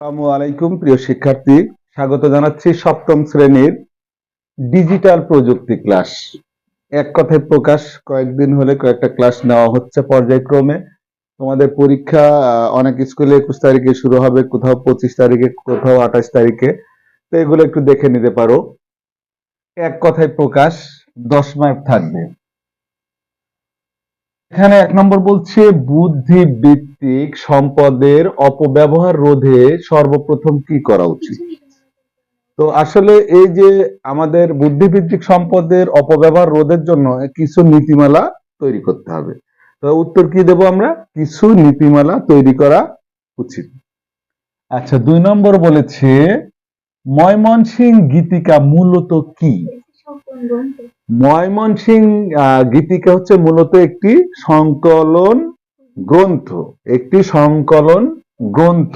আসসালামু আলাইকুম, প্রিয় শিক্ষার্থী। স্বাগত জানাচ্ছি সপ্তম শ্রেণির ডিজিটাল প্রযুক্তি ক্লাস। এক কথায় প্রকাশ, কয়েকদিন হলে কয়েকটা ক্লাস নেওয়া হচ্ছে পর্যায়ক্রমে। তোমাদের পরীক্ষা অনেক স্কুলে একুশ তারিখে শুরু হবে, কোথাও পঁচিশ তারিখে, কোথাও আঠাশ তারিখে। তো এগুলো একটু দেখে নিতে পারো। এক কথায় প্রকাশ, দশ মার্ক থাকবে। এখানে এক নম্বর বলছে বুদ্ধি ভিত্তিক সম্পদের অপব্যবহার রোধে সর্বপ্রথম কি করা উচিত? তো আসলে এই যে আমাদের বুদ্ধিভিত্তিক সম্পদের অপব্যবহার রোধের জন্য কিছু নীতিমালা তৈরি করতে হবে। তো উত্তর কি দেব আমরা? কিছু নীতিমালা তৈরি করা উচিত। আচ্ছা দুই নম্বর বলেছে ময়মনসিং গীতিকা মূলত কি? ময়মনসিং গীতিকা হচ্ছে মূলত একটি সংকলন গ্রন্থ, একটি সংকলন গ্রন্থ।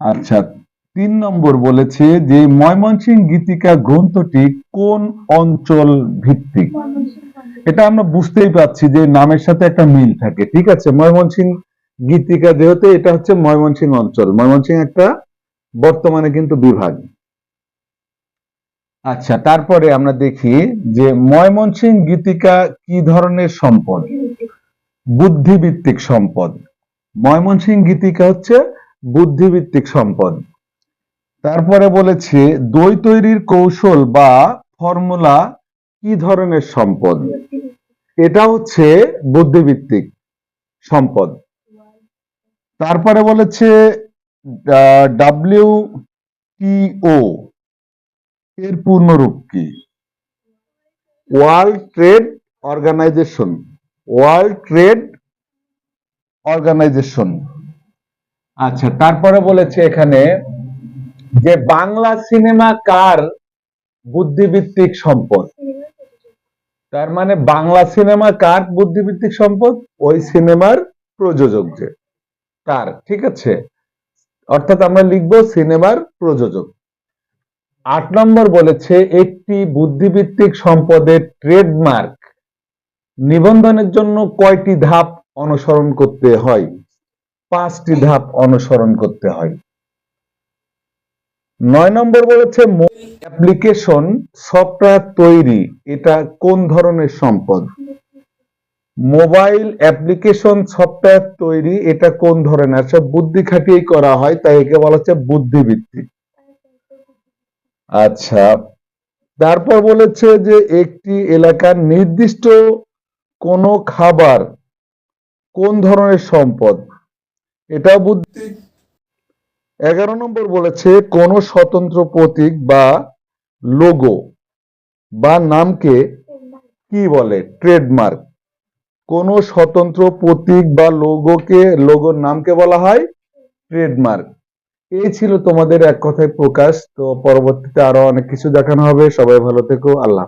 আচ্ছা তিন নম্বর বলেছে যে ময়মনসিং গীতিকা গ্রন্থটি কোন অঞ্চল ভিত্তিক? এটা আমরা বুঝতেই পারছি যে নামের সাথে একটা মিল থাকে, ঠিক আছে? ময়মনসিং গীতিকা যেহেতু এটা হচ্ছে ময়মনসিং অঞ্চল, ময়মনসিং একটা বর্তমানে কিন্তু বিভাগ। আচ্ছা তারপরে আমরা দেখি যে ময়মনসিং গীতিকা কি ধরনের সম্পদ? বুদ্ধিভিত্তিক সম্পদ। ময়মনসিং গীতিকা হচ্ছে বুদ্ধিভিত্তিক সম্পদ। তারপরে বলেছে, দই তৈরির কৌশল বা ফর্মুলা কি ধরনের সম্পদ? এটা হচ্ছে বুদ্ধিভিত্তিক সম্পদ। তারপরে বলেছে ডাব্লিউ টিও এর পূর্ণরূপ কি? World trade organization world trade organization আচ্ছা তারপরে বলেছে এখানে যে বাংলা সিনেমা কার বুদ্ধিভিত্তিক সম্পদ? তার মানে বাংলা সিনেমা কার বুদ্ধিভিত্তিক সম্পদ? ওই সিনেমার প্রযোজক যে কার? ঠিক আছে? অর্থাৎ আমরা লিখব সিনেমার প্রযোজক। আট নম্বর বলেছে, একটি বুদ্ধিভিত্তিক সম্পদের ট্রেডমার্ক নিবন্ধনের জন্য কয়টি ধাপ অনুসরণ করতে হয়? পাঁচটি ধাপ অনুসরণ করতে হয়। নয় নম্বর বলেছে অ্যাপ্লিকেশন, সফটওয়্যার তৈরি, এটা কোন ধরনের সম্পদ? মোবাইল অ্যাপ্লিকেশন, সফটওয়্যার তৈরি, এটা কোন ধরনের? সব বুদ্ধি খাটিয়েই করা হয়, তাই একে বলা হচ্ছে বুদ্ধিভিত্তিক আচ্ছা। তারপর বলেছে যে একটি এলাকার নির্দিষ্ট কোন খাবার কোন ধরনের সম্পদ? এটা বুদ্ধি এগারো নম্বর বলেছে কোন স্বতন্ত্র প্রতীক বা লোগো বা নামকে কি বলে? ট্রেডমার্ক কোন স্বতন্ত্র প্রতীক বা লোগোকে লোগোর নামকে বলা হয় ট্রেডমার্ক এই ছিল তোমাদের এক কথায় প্রকাশ। তো পরবর্তীতে আরও অনেক কিছু দেখানো হবে। সবাই ভালো থেকো। আল্লাহ।